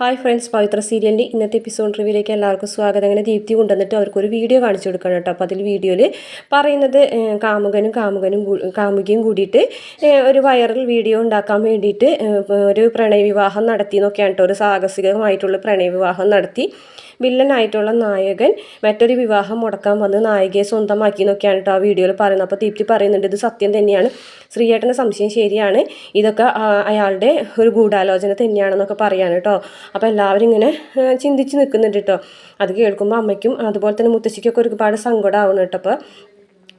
Hi friends പവിത്ര സീരിയലിന്റെ ഇന്നത്തെ episode റിവ്യൂലേക്ക് എല്ലാവർക്കും സ്വാഗതം. അങ്ങനെ ദീപ്തി കൊണ്ടുവന്നിട്ട് അവർക്കൊരു വീഡിയോ കാണിച്ചു കൊടുക്കണം കേട്ടോ. അപ്പോൾ അതിൽ വീഡിയോയിൽ പറയുന്നത് കാമുകനും കാമുകനും കാമുകയും കൂടിയിട്ട് ഒരു വൈറൽ വീഡിയോ ഉണ്ടാക്കാൻ വേണ്ടിയിട്ട് ഒരു പ്രണയവിവാഹം നടത്തി എന്നൊക്കെയാണ് കേട്ടോ. ഒരു സാഹസികമായിട്ടുള്ള പ്രണയവിവാഹം നടത്തി. വില്ലനായിട്ടുള്ള നായകൻ മറ്റൊരു വിവാഹം മുടക്കാൻ വന്ന് നായികയെ സ്വന്തമാക്കി എന്നൊക്കെയാണ് കേട്ടോ ആ വീഡിയോയിൽ പറയുന്നത്. അപ്പോൾ ദീപ്തി പറയുന്നുണ്ട് ഇത് സത്യം തന്നെയാണ്. ശ്രീയേട്ടന്റെ സംശയം ശരിയാണ്. ഇതൊക്കെ അയാളുടെ ഒരു ഗൂഢാലോചന തന്നെയാണെന്നൊക്കെ പറയാണ് കേട്ടോ അപ്പോൾ എല്ലാവരും ഇങ്ങനെ ചിന്തിച്ച് നിൽക്കുന്നുണ്ട് കേട്ടോ അത് കേൾക്കുമ്പോൾ അമ്മയ്ക്കും അതുപോലെ തന്നെ മുത്തശ്ശിക്കൊക്കെ ഒരുപാട് സങ്കടമാവുന്നു കേട്ടോ അപ്പോൾ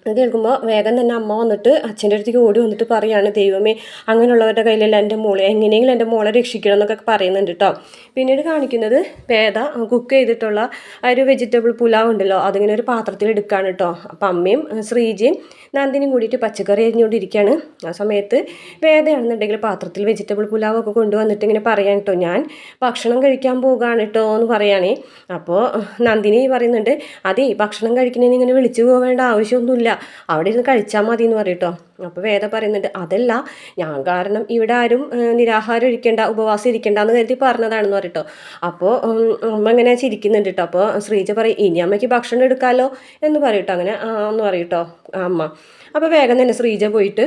അത് കേൾക്കുമ്പോൾ വേഗം തന്നെ അമ്മ വന്നിട്ട് അച്ഛന്റെ അടുത്തേക്ക് ഓടി വന്നിട്ട് പറയാണ് ദൈവമേ അങ്ങനെയുള്ളവരുടെ കയ്യിലല്ല എന്റെ മോളെ എങ്ങനെയെങ്കിലും എന്റെ മോളെ രക്ഷിക്കണം എന്നൊക്കെ പറയുന്നുണ്ട് കേട്ടോ പിന്നീട് കാണിക്കുന്നത് വേദ കുക്ക് ചെയ്തിട്ടുള്ള ഒരു വെജിറ്റബിൾ പുലാവ് ഉണ്ടല്ലോ അതിങ്ങനെ ഒരു പാത്രത്തിൽ എടുക്കുകയാണ് കേട്ടോ അപ്പം അമ്മയും ശ്രീജയും നന്ദിനിയും കൂടിയിട്ട് പച്ചക്കറി അരിഞ്ഞുകൊണ്ടിരിക്കുകയാണ് ആ സമയത്ത് വേദയാണെന്നുണ്ടെങ്കിൽ പാത്രത്തിൽ വെജിറ്റബിൾ പുലാവൊക്കെ കൊണ്ടുവന്നിട്ട് ഇങ്ങനെ പറയാൻ കേട്ടോ ഞാൻ ഭക്ഷണം കഴിക്കാൻ പോകുകയാണ് കേട്ടോ എന്ന് പറയുകയാണേ അപ്പോൾ നന്ദിനി പറയുന്നുണ്ട് അതേ ഭക്ഷണം കഴിക്കുന്നതിന് ഇങ്ങനെ വിളിച്ചു പോകേണ്ട ആവശ്യമൊന്നുമില്ല. അവിടെ ഇരുന്ന് കഴിച്ചാൽ മതി എന്ന് പറയട്ടോ അപ്പോൾ വേദ പറയുന്നുണ്ട് അതല്ല ഞാൻ കാരണം ഇവിടെ ആരും നിരാഹാരം ഇരിക്കേണ്ട ഉപവാസം ഇരിക്കേണ്ട എന്ന് കരുതി പറഞ്ഞതാണെന്ന് പറയട്ടോ അപ്പോൾ അമ്മ ഇങ്ങനെ ചിരിക്കുന്നുണ്ട് കേട്ടോ അപ്പോൾ ശ്രീജ പറയും ഇനി അമ്മയ്ക്ക് ഭക്ഷണം എടുക്കാമല്ലോ എന്ന് പറയട്ടോ അങ്ങനെ എന്ന് പറയട്ടോ അമ്മ. അപ്പോൾ വേഗം തന്നെ ശ്രീജ പോയിട്ട്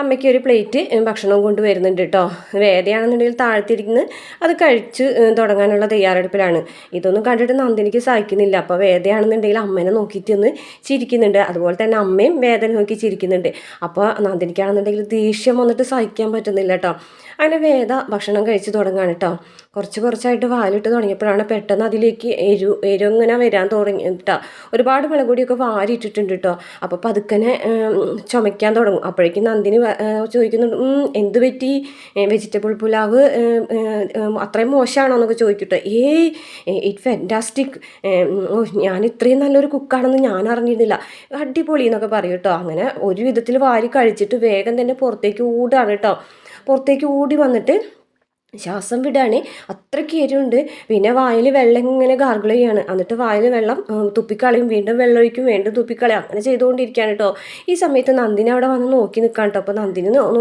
അമ്മയ്ക്ക് ഒരു പ്ലേറ്റ് ഭക്ഷണം കൊണ്ടുവരുന്നുണ്ട് കേട്ടോ വേദയാണെന്നുണ്ടെങ്കിൽ താഴ്ത്തിരിക്കുന്ന അത് കഴിച്ച് തുടങ്ങാനുള്ള തയ്യാറെടുപ്പിലാണ്. ഇതൊന്നും കണ്ടിട്ട് നന്ദിനിക്ക് സഹിക്കുന്നില്ല. അപ്പോൾ വേദയാണെന്നുണ്ടെങ്കിൽ അമ്മേനെ നോക്കിയിട്ട് ഒന്ന് ചിരിക്കുന്നുണ്ട്. അതുപോലെ തന്നെ അമ്മയും വേദന നോക്കി ചിരിക്കുന്നുണ്ട്. അപ്പോൾ നന്ദിനിക്കാണെന്നുണ്ടെങ്കിൽ ദേഷ്യം വന്നിട്ട് സഹിക്കാൻ പറ്റുന്നില്ല കേട്ടോ അങ്ങനെ വേദ ഭക്ഷണം കഴിച്ച് തുടങ്ങാണ് കേട്ടോ കുറച്ച് കുറച്ചായിട്ട് വാലിട്ട് തുടങ്ങിയപ്പോഴാണ് പെട്ടെന്ന് അതിലേക്ക് എരു എരു ഇങ്ങനെ വരാൻ തുടങ്ങി കേട്ടോ ഒരുപാട് മുളക് പൊടിയൊക്കെ വാരിയിട്ടിട്ടുണ്ട് കേട്ടോ അപ്പോൾ പതുക്കനെ ചുമയ്ക്കാൻ തുടങ്ങും. അപ്പോഴേക്കും നന്ദിനി ചോദിക്കുന്നുണ്ട് "ഉം, എന്ത് പറ്റി? വെജിറ്റബിൾ പുലാവ് അത്രയും മോശമാണോ എന്നൊക്കെ ചോദിക്കട്ടെ ഏയ് ഇറ്റ് ഫെന്റാസ്റ്റിക് ഞാൻ ഇത്രയും നല്ലൊരു കുക്കാണെന്ന് ഞാൻ അറിഞ്ഞിരുന്നില്ല. അടിപൊളി എന്നൊക്കെ പറയും കേട്ടോ അങ്ങനെ ഒരു വിധത്തിൽ വാരി കഴിച്ചിട്ട് വേഗം തന്നെ പുറത്തേക്ക് ഓടുകയാണ് കേട്ടോ പുറത്തേക്ക് ഓടി വന്നിട്ട് ശ്വാസം വിടാണ് അത്രയ്ക്ക് എരിവുണ്ട്. പിന്നെ വായിൽ വെള്ളം ഇങ്ങനെ ഗാർഗിൾ ചെയ്യാണ്. എന്നിട്ട് വായിൽ വെള്ളം തുപ്പിക്കളയും. വീണ്ടും വെള്ളം ഒഴിക്കും വീണ്ടും തുപ്പിക്കളയും. അങ്ങനെ ചെയ്തുകൊണ്ടിരിക്കുകയാണ് കേട്ടോ. ഈ സമയത്ത് നന്ദിനെ അവിടെ വന്ന് നോക്കി നിൽക്കാൻ കേട്ടോ. അപ്പോൾ നന്ദിനി നോ-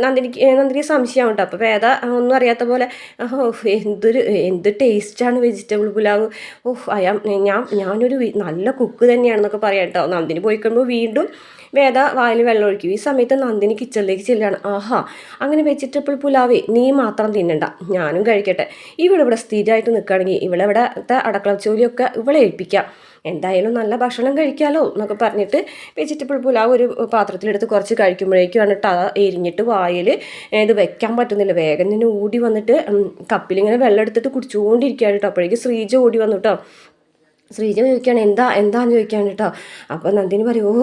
നന്ദിനിക്ക് നന്ദിനി സംശയമാണ് കേട്ടോ. അപ്പോൾ വേദ ഒന്നും അറിയാത്ത പോലെ എന്തൊരു എന്ത് ടേസ്റ്റാണ് വെജിറ്റബിൾ പുലാവ്. ഓഹ് അയാ ഞാൻ ഞാനൊരു നല്ല കുക്ക് തന്നെയാണെന്നൊക്കെ പറയാം കേട്ടോ. നന്ദിനി പോയിക്കുമ്പോൾ വീണ്ടും വേദ വായിൽ വെള്ളം ഒഴിക്കും. ഈ സമയത്ത് നന്ദിനി കിച്ചണിലേക്ക് ചെല്ലുകയാണ്. ആഹാ അങ്ങനെ വെജിറ്റബിൾ പുലാവേ നീ മാത്രം തിന്നണ്ട. ഞാനും കഴിക്കട്ടെ. ഇവിടെ ഇവിടെ സ്ഥിരമായിട്ട് നിൽക്കുകയാണെങ്കിൽ ഇവിടെ ഇവിടത്തെ അടക്കള ജോലിയൊക്കെ ഇവളെ ഏൽപ്പിക്കാം. എന്തായാലും നല്ല ഭക്ഷണം കഴിക്കാമല്ലോ എന്നൊക്കെ പറഞ്ഞിട്ട് വെജിറ്റബിൾ പുലാവ് ഒരു പാത്രത്തിലെടുത്ത് കുറച്ച് കഴിക്കുമ്പോഴേക്കുമാണ് വന്നിട്ട് അത് എരിഞ്ഞിട്ട് വായിൽ ഇത് വെക്കാൻ പറ്റുന്നില്ല. വേഗം തന്നെ ഓടി വന്നിട്ട് കപ്പിലിങ്ങനെ വെള്ളം എടുത്തിട്ട് കുടിച്ചുകൊണ്ടിരിക്കുകയാണ് കേട്ടോ. അപ്പോഴേക്ക് ശ്രീജ ഓടി വന്നു കേട്ടോ. ശ്രീജ ചോദിക്കുകയാണ് എന്താ എന്താന്ന് ചോദിക്കാണ് കേട്ടോ അപ്പോൾ നന്ദിനി പറയും ഓ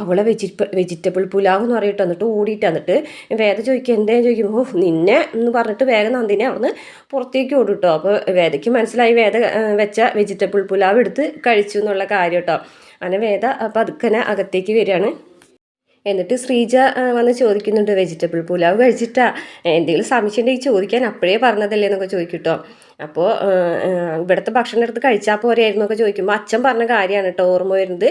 അവളെ വെജിറ്റബിൾ വെജിറ്റബിൾ പുലാവ് എന്ന് പറയട്ടോ എന്നിട്ട് ഓടിയിട്ട് എന്നിട്ട് വേദ ചോദിക്കുക എന്തേ? ചോദിക്കും ഓ നിന്നെ എന്ന് പറഞ്ഞിട്ട് വേഗം നന്ദിനെ അവിടുന്ന് പുറത്തേക്ക് ഓടും കേട്ടോ അപ്പോൾ വേദയ്ക്ക് മനസ്സിലായി വേദ വെച്ച വെജിറ്റബിൾ പുലാവ് എടുത്ത് കഴിച്ചു എന്നുള്ള കാര്യം കേട്ടോ അങ്ങനെ വേദ അപ്പം അതുക്കനെ അകത്തേക്ക് വരികയാണ്. എന്നിട്ട് ശ്രീജ വന്ന് ചോദിക്കുന്നുണ്ട് വെജിറ്റബിൾ പുലാവ് കഴിച്ചിട്ടാ? എന്തെങ്കിലും സംശയം ചോദിക്കാൻ അപ്പോഴേ പറഞ്ഞതല്ലേ എന്നൊക്കെ ചോദിക്കും കേട്ടോ അപ്പോൾ ഇവിടുത്തെ ഭക്ഷണം എടുത്ത് കഴിച്ചാൽ പോരായിരുന്നു ഒക്കെ ചോദിക്കുമ്പോൾ അച്ഛൻ പറഞ്ഞ കാര്യമാണ് കേട്ടോ ഓർമ്മ വരുന്നത്.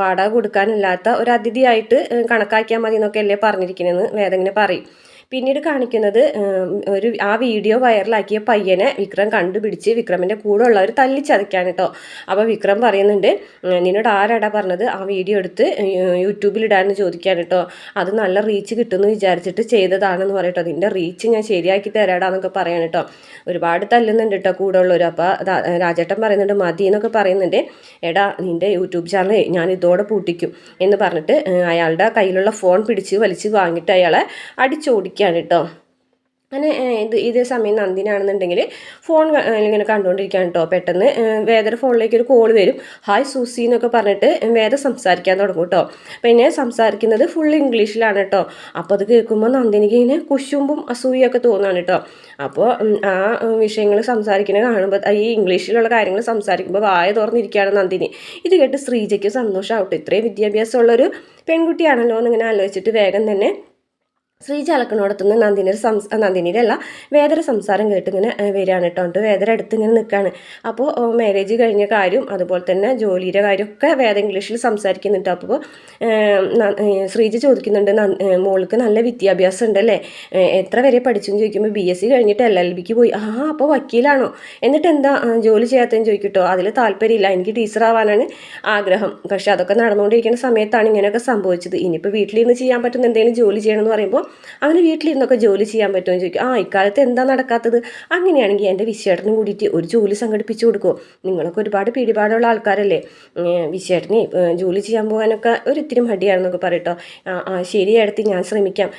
വാടക കൊടുക്കാനില്ലാത്ത ഒരു അതിഥിയായിട്ട് കണക്കാക്കിയാൽ മതി എന്നൊക്കെ അല്ലേ പറഞ്ഞിരിക്കണമെന്ന് വേദങ്ങനെ പറയും. പിന്നീട് കാണിക്കുന്നത് ഒരു ആ വീഡിയോ വൈറലാക്കിയ പയ്യനെ വിക്രം കണ്ടുപിടിച്ച് വിക്രമിന്റെ കൂടെ ഉള്ളവർ തല്ലിച്ചതയ്ക്കാൻ കേട്ടോ അപ്പോൾ വിക്രം പറയുന്നുണ്ട് നിന്നോട് ആരാടാ പറഞ്ഞത്? ആ വീഡിയോ എടുത്ത് യൂട്യൂബിൽ യൂട്യൂബിലിടാന്ന് ചോദിക്കാൻ കേട്ടോ അത് നല്ല റീച്ച് കിട്ടുമെന്ന് വിചാരിച്ചിട്ട് ചെയ്തതാണെന്ന് പറയട്ടോ. നിന്റെ റീച്ച് ഞാൻ ശരിയാക്കി തരാടാന്നൊക്കെ പറയാൻ കേട്ടോ ഒരുപാട് തല്ലുന്നുണ്ട് കേട്ടോ കൂടെ ഉള്ളവർ അപ്പോൾ രാജേട്ടൻ പറയുന്നുണ്ട് മതി എന്നൊക്കെ പറയുന്നുണ്ട്. എടാ നിന്റെ യൂട്യൂബ് ചാനൽ ഞാൻ ഇതോടെ പൂട്ടിക്കും എന്ന് പറഞ്ഞിട്ട് അയാളുടെ കയ്യിലുള്ള ഫോൺ പിടിച്ച് വലിച്ച് വാങ്ങിയിട്ട് അയാളെ അടിച്ചോടിക്കുകയാണ് കേട്ടോ അങ്ങനെ ഇത് ഇതേ സമയം നന്ദിനാണെന്നുണ്ടെങ്കിൽ ഫോൺ ഇങ്ങനെ കണ്ടുകൊണ്ടിരിക്കുകയാണ് കേട്ടോ പെട്ടെന്ന്. വേദയുടെ ഫോണിലേക്ക് ഒരു കോൾ വരും. ഹായ് സൂസി എന്നൊക്കെ പറഞ്ഞിട്ട് വേദ സംസാരിക്കാൻ തുടങ്ങും കേട്ടോ പിന്നെ സംസാരിക്കുന്നത് ഫുൾ ഇംഗ്ലീഷിലാണ് കേട്ടോ അപ്പോൾ അത് കേൾക്കുമ്പോൾ നന്ദിനിക്ക് ഇങ്ങനെ കുശുമ്പും അസൂയൊക്കെ തോന്നുകയാണ് കേട്ടോ അപ്പോൾ ആ വിഷയങ്ങൾ സംസാരിക്കുന്നത് കാണുമ്പോൾ ഈ ഇംഗ്ലീഷിലുള്ള കാര്യങ്ങൾ സംസാരിക്കുമ്പോൾ വായ തുറന്നിരിക്കുകയാണ് നന്ദിനി. ഇത് കേട്ട് ശ്രീജയ്ക്ക് സന്തോഷമാവട്ടെ ഇത്രയും വിദ്യാഭ്യാസമുള്ളൊരു പെൺകുട്ടിയാണല്ലോ എന്നിങ്ങനെ ആലോചിച്ചിട്ട് വേഗം തന്നെ ശ്രീജ അലക്കണോടത്തുനിന്ന് നന്ദിനിയുടെ സംസാ നന്ദിനിയുടെ അല്ല വേദര സംസാരം കേട്ട് ഇങ്ങനെ വരികയാണ് കേട്ടോ. എന്നിട്ട് വേദര അടുത്ത് ഇങ്ങനെ നിൽക്കുകയാണ് അപ്പോൾ മാരേജ് കഴിഞ്ഞ കാര്യം അതുപോലെ തന്നെ ജോലിയുടെ കാര്യമൊക്കെ വേദ ഇംഗ്ലീഷിൽ സംസാരിക്കുന്നുണ്ട്. അപ്പോൾ ശ്രീജ ചോദിക്കുന്നുണ്ട് മോൾക്ക് നല്ല വിദ്യാഭ്യാസം ഉണ്ടല്ലേ എത്ര വരെ പഠിച്ചു ചോദിക്കുമ്പോൾ ബി എസ് സി കഴിഞ്ഞിട്ട് എൽ എൽ ബിക്ക് പോയി. ആ അപ്പോൾ വക്കീലാണോ? എന്നിട്ട് എന്താ ജോലി ചെയ്യാത്തതെന്ന് ചോദിക്കട്ടോ. അതിൽ താല്പര്യമില്ല എനിക്ക് ടീച്ചർ ആവാനാണ് ആഗ്രഹം. പക്ഷേ അതൊക്കെ നടന്നുകൊണ്ടിരിക്കുന്ന സമയത്താണ് ഇങ്ങനെയൊക്കെ സംഭവിച്ചത്. ഇനിയിപ്പോൾ വീട്ടിലിരുന്ന് ചെയ്യാൻ പറ്റുന്ന എന്തെങ്കിലും ജോലി ചെയ്യണമെന്ന് പറയുമ്പോൾ അവന് വീട്ടിലിരുന്നൊക്കെ ജോലി ചെയ്യാൻ പറ്റുമോ എന്ന് ചോദിക്കും. ആ ഇക്കാലത്ത് എന്താ നടക്കാത്തത്? അങ്ങനെയാണെങ്കിൽ എന്റെ വിശ്വേട്ടനും കൂടിയിട്ട് ഒരു ജോലി സംഘടിപ്പിച്ചു കൊടുക്കുമോ നിങ്ങളൊക്കെ ഒരുപാട് പിടിപാടുള്ള ആൾക്കാരല്ലേ. വിശ്വേട്ടനെ ജോലി ചെയ്യാൻ പോകാനൊക്കെ ഒരു ഇത്തിരി മടിയാണെന്നൊക്കെ പറയട്ടോ ആ ശരി അടുത്ത് ഞാൻ ശ്രമിക്കാം.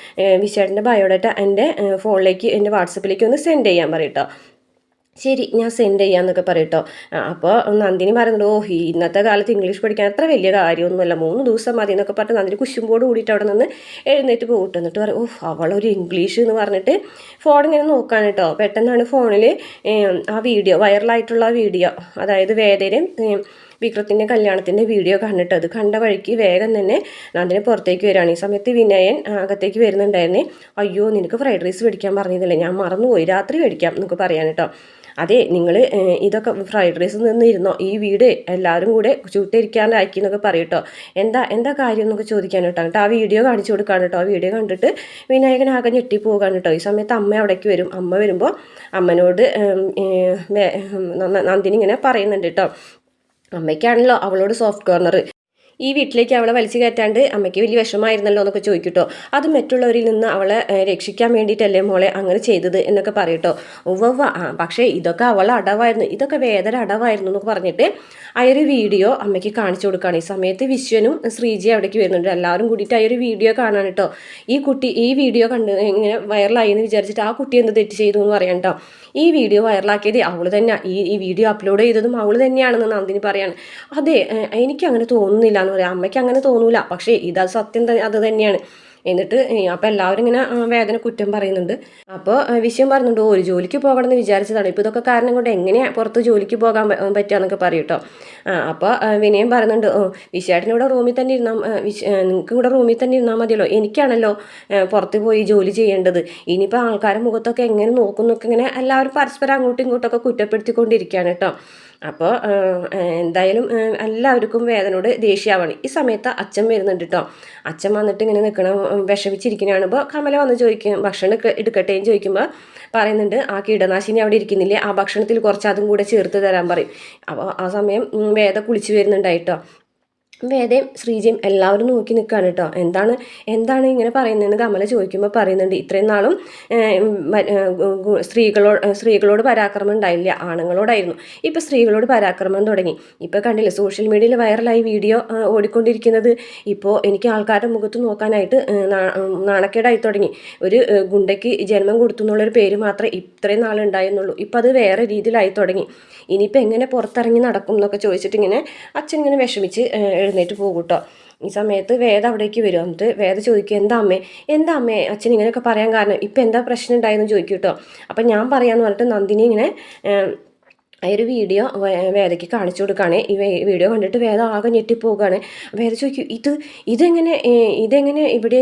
വിശ്വേട്ടന്റെ ബയോഡാറ്റ എന്റെ ഫോണിലേക്ക് എന്റെ വാട്സപ്പിലേക്ക് ഒന്ന് സെൻഡ് ചെയ്യാൻ പറയട്ടോ ശരി ഞാൻ സെൻഡ് ചെയ്യാന്നൊക്കെ പറയട്ടോ. അപ്പോൾ നന്ദിനി പറയുന്നുണ്ട് ഓ ഇന്നത്തെ കാലത്ത് ഇംഗ്ലീഷ് പഠിക്കാൻ അത്ര വലിയ കാര്യമൊന്നുമല്ല. മൂന്ന് ദിവസം മതി എന്നൊക്കെ പറഞ്ഞ് നന്ദിനി കുശുമ്പോട് കൂടിയിട്ട് അവിടെ നിന്ന് എഴുന്നേറ്റ് പോകട്ടെ എന്നിട്ട് പറയും ഓ അവളൊരു ഇംഗ്ലീഷ് എന്ന് പറഞ്ഞിട്ട് ഫോൺ ഇങ്ങനെ നോക്കാൻ കേട്ടോ. പെട്ടെന്നാണ് ഫോണിൽ ആ വീഡിയോ വൈറലായിട്ടുള്ള വീഡിയോ അതായത് വേദനയും വിക്രത്തിന്റെ കല്യാണത്തിന്റെ വീഡിയോ കണ്ടിട്ട് അത് കണ്ട വഴിക്ക് വേഗം തന്നെ നന്ദിനി പുറത്തേക്ക് വരികയാണ്. ഈ സമയത്ത് വിനയൻ അകത്തേക്ക് വരുന്നുണ്ടായിരുന്നേ. അയ്യോ നിനക്ക് ഫ്രൈഡ് റൈസ് മേടിക്കാൻ പറഞ്ഞതല്ലേ ഞാൻ മറന്നുപോയി. രാത്രി മേടിക്കാം എന്നൊക്കെ പറയാൻ കേട്ടോ. അതെ നിങ്ങൾ ഇതൊക്കെ ഫ്രൈഡ് റൈസ് നിന്നിരുന്നോ? ഈ വീട് എല്ലാവരും കൂടെ ചൂട്ടിരിക്കാനാക്കി എന്നൊക്കെ പറയട്ടോ എന്താ എന്താ കാര്യം എന്നൊക്കെ ചോദിക്കാൻ കേട്ടോ. കേട്ടോ ആ വീഡിയോ കാണിച്ചു കൊടുക്കാൻ കേട്ടോ. ആ വീഡിയോ കണ്ടിട്ട് വിനായകൻ ആകെ ഞെട്ടിപ്പോകാൻ കേട്ടോ. ഈ സമയത്ത് അമ്മ അവിടേക്ക് വരും. അമ്മ വരുമ്പോൾ അമ്മനോട് നന്ദിനി ഇങ്ങനെ പറയുന്നുണ്ട് കേട്ടോ. അമ്മയ്ക്കാണല്ലോ അവളോട് സോഫ്റ്റ് കോർണർ ഈ വീട്ടിലേക്ക് അവളെ വലിച്ചു കയറ്റാണ്ട് അമ്മയ്ക്ക് വലിയ വിഷമായിരുന്നല്ലോ എന്നൊക്കെ ചോദിക്കട്ടോ. അത് മറ്റുള്ളവരിൽ നിന്ന് അവളെ രക്ഷിക്കാൻ വേണ്ടിയിട്ടല്ലേ മോളെ അങ്ങനെ ചെയ്തത് എന്നൊക്കെ പറയട്ടോ. ഉവ്വ ആ പക്ഷേ ഇതൊക്കെ അവളെ അടവായിരുന്നു. ഇതൊക്കെ വേദന അടവായിരുന്നു എന്നൊക്കെ പറഞ്ഞിട്ട് ഒരു വീഡിയോ അമ്മയ്ക്ക് കാണിച്ചു കൊടുക്കുകയാണ് ഈ സമയത്ത് വിശ്വനും ശ്രീജി അവിടേക്ക് വരുന്നുണ്ട്. എല്ലാവരും കൂടിയിട്ട് ഒരു വീഡിയോ കാണാൻ കേട്ടോ. ഈ കുട്ടി ഈ വീഡിയോ കണ്ട് ഇങ്ങനെ വൈറലായി എന്ന് വിചാരിച്ചിട്ട് ആ കുട്ടി എന്ത് തെറ്റ് ചെയ്തു എന്ന് പറയാം കേട്ടോ. ഈ വീഡിയോ വൈറലാക്കിയത് അവൾ തന്നെ ഈ ഈ വീഡിയോ അപ്ലോഡ് ചെയ്തതും അവൾ തന്നെയാണെന്ന് നന്ദിനി പറയാണ്. അതെ എനിക്ക് അങ്ങനെ തോന്നുന്നില്ല പറയാം അമ്മയ്ക്ക് അങ്ങനെ തോന്നൂല. പക്ഷേ ഇത് സത്യം തന്നെ അത് തന്നെയാണ്. എന്നിട്ട് അപ്പോൾ എല്ലാവരും ഇങ്ങനെ വേദന കുറ്റം പറയുന്നുണ്ട്. അപ്പോൾ വിഷയം പറയുന്നുണ്ട് "ഓ, ഒരു ജോലിക്ക് പോകണമെന്ന് വിചാരിച്ചതാണ്. ഇപ്പോൾ ഇതൊക്കെ കാരണം കൊണ്ട് എങ്ങനെയാണ് പുറത്ത് ജോലിക്ക് പോകാൻ പറ്റുക പറ്റുകയെന്നൊക്കെ പറയും അപ്പോൾ വിനയം പറയുന്നുണ്ട് വിശേഷത്തിന് ഇവിടെ റൂമിൽ തന്നെ ഇരുന്നാൽ നിങ്ങൾക്ക് ഇവിടെ റൂമിൽ തന്നെ ഇരുന്നാൽ മതിയല്ലോ. എനിക്കാണല്ലോ പുറത്ത് പോയി ജോലി ചെയ്യേണ്ടത്. ഇനിയിപ്പോൾ ആൾക്കാരുടെ മുഖത്തൊക്കെ എങ്ങനെ നോക്കുന്നൊക്കെ ഇങ്ങനെ എല്ലാവരും പരസ്പരം അങ്ങോട്ടും ഇങ്ങോട്ടൊക്കെ കുറ്റപ്പെടുത്തിക്കൊണ്ടിരിക്കുകയാണ് കേട്ടോ അപ്പോൾ എന്തായാലും എല്ലാവർക്കും വേദനയോട് ദേഷ്യമാവണം ഈ സമയത്ത് അച്ഛൻ വരുന്നുണ്ട് കേട്ടോ അച്ഛൻ വന്നിട്ട് ഇങ്ങനെ നിൽക്കണം വിഷമിച്ചിരിക്കുന്നതാണ് ഇപ്പോൾ കമല വന്ന് ചോദിക്കും ഭക്ഷണം എടുക്ക- എടുക്കട്ടെ എന്ന് ചോദിക്കുമ്പോൾ പറയുന്നുണ്ട് ആ കീടനാശിനി അവിടെ ഇരിക്കുന്നില്ലേ? ആ ഭക്ഷണത്തിൽ കുറച്ച് അതും കൂടെ ചേർത്ത് തരാൻ പറയും. അപ്പോൾ ആ സമയം വേദ കുളിച്ച് വരുന്നുണ്ടായിട്ടോ വേദയും ശ്രീജയും എല്ലാവരും നോക്കി നിൽക്കുകയാണ് കേട്ടോ എന്താണ് എന്താണ് ഇങ്ങനെ പറയുന്നതെന്ന് കമല ചോദിക്കുമ്പോൾ പറയുന്നുണ്ട്. ഇത്രയും നാളും സ്ത്രീകളോട് സ്ത്രീകളോട് പരാക്രമം ഉണ്ടായില്ല. ആണുങ്ങളോടായിരുന്നു. ഇപ്പോൾ സ്ത്രീകളോട് പരാക്രമം തുടങ്ങി. ഇപ്പോൾ കണ്ടില്ലേ സോഷ്യൽ മീഡിയയിൽ വൈറലായി വീഡിയോ ഓടിക്കൊണ്ടിരിക്കുന്നത്. ഇപ്പോൾ എനിക്ക് ആൾക്കാരുടെ മുഖത്ത് നോക്കാനായിട്ട് നാണക്കേടായി തുടങ്ങി. ഒരു ഗുണ്ടയ്ക്ക് ജന്മം കൊടുത്തു എന്നുള്ളൊരു പേര് മാത്രമേ ഇത്രയും നാളുണ്ടായിരുന്നുള്ളൂ ഇപ്പം അത് വേറെ രീതിയിലായി തുടങ്ങി. ഇനിയിപ്പോൾ എങ്ങനെ പുറത്തിറങ്ങി നടക്കും എന്നൊക്കെ ചോദിച്ചിട്ട് ഇങ്ങനെ അച്ഛൻ ഇങ്ങനെ വിഷമിച്ച് എഴുന്നേറ്റ് പോകും കേട്ടോ ഈ സമയത്ത് വേദ അവിടേക്ക് വരും. എന്നിട്ട് വേദ ചോദിക്കും എന്താ അമ്മേ? എന്താ അമ്മേ? അച്ഛൻ ഇങ്ങനെയൊക്കെ പറയാൻ കാരണം ഇപ്പം എന്താ പ്രശ്നം ഉണ്ടായെന്ന് ചോദിക്കും കേട്ടോ അപ്പം ഞാൻ പറയാമെന്ന് പറഞ്ഞിട്ട് നന്ദിനി ഇങ്ങനെ ആ ഒരു വീഡിയോ വേദയ്ക്ക് കാണിച്ചു കൊടുക്കുകയാണ്. ഈ വീഡിയോ കണ്ടിട്ട് വേദ ആകെ ഞെട്ടിപ്പോവുകയാണ്. വേദ ചോദിക്കും ഇത് ഇതെങ്ങനെ ഇതെങ്ങനെ ഇവിടെ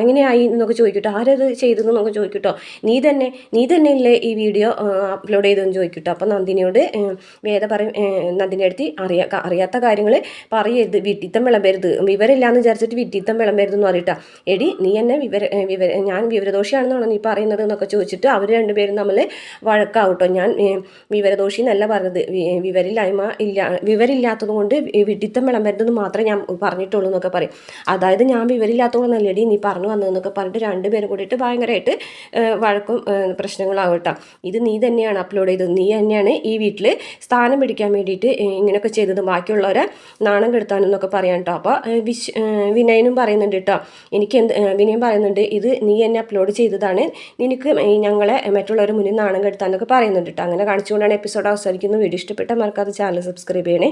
എങ്ങനെയായി എന്നൊക്കെ ചോദിക്കട്ടോ. ആരത് നമുക്ക് ചോദിക്കട്ടോ. നീ തന്നെ നീ തന്നെ ഇല്ലേ ഈ വീഡിയോ അപ്ലോഡ് ചെയ്തെന്ന് ചോദിക്കട്ടോ. അപ്പോൾ നന്ദിനിയോട് വേദ പറയും നന്ദിനി അടുത്ത് അറിയാ അറിയാത്ത കാര്യങ്ങൾ പറയരുത് വിട്ടിത്തം വിളമ്പരുത്. വിവരമില്ലാന്ന് വിചാരിച്ചിട്ട് വിട്ടിത്തം വിളമ്പരുതെന്ന് പറയട്ടോ. എടി നീ എന്നെ വിവര വിവര ഞാൻ വിവരദോഷിയാണെന്നാണോ നീ പറയുന്നത് എന്നൊക്കെ ചോദിച്ചിട്ട് അവർ രണ്ടുപേരും നമ്മൾ വഴക്കാവട്ടോ. ഞാൻ ഏ, വിവരദോഷി എന്നല്ല പറഞ്ഞത്. വിവരില്ലായ്മ ഇല്ല വിവരില്ലാത്തത് കൊണ്ട് വിഡിത്തം വിളമ്പരുതെന്ന് മാത്രമേ ഞാൻ പറഞ്ഞിട്ടുള്ളൂ എന്നൊക്കെ പറയും. അതായത് ഞാൻ വിവരില്ലാത്തതുകൊണ്ട് നല്ലടി നീ പറഞ്ഞു വന്നതെന്നൊക്കെ പറഞ്ഞിട്ട് രണ്ടുപേരും കൂടിയിട്ട് ഭയങ്കരമായിട്ട് വഴക്കും പ്രശ്നങ്ങളാവട്ടെ ഇത് നീ തന്നെയാണ് അപ്ലോഡ് ചെയ്തത്. നീ തന്നെയാണ് ഈ വീട്ടിൽ സ്ഥാനം പിടിക്കാൻ വേണ്ടിയിട്ട് ഇങ്ങനെയൊക്കെ ചെയ്തത്. ബാക്കിയുള്ളവരെ നാണം കെടുത്താനെന്നൊക്കെ പറയാൻ കേട്ടോ. അപ്പോൾ വിശ് വിനയനും പറയുന്നുണ്ട് കേട്ടോ. എനിക്ക് എന്ത് വിനയം പറയുന്നുണ്ട് ഇത് നീ എന്നെ അപ്ലോഡ് ചെയ്തതാണ്. നിനക്ക് ഞങ്ങളെ മറ്റുള്ളവരുടെ മുന്നിൽ നാണം കെടുത്താനൊക്കെ പറയുന്നുണ്ട് കേട്ടോ. അങ്ങനെ കാണിച്ചുകൊണ്ടാണ് എപ്പിസോഡ് അവസാനിക്കുന്നത് വീഡിയോ ഇഷ്ടപ്പെട്ട മറക്കാതെ ചാനൽ സബ്സ്ക്രൈബ് ചെയ്യണേ.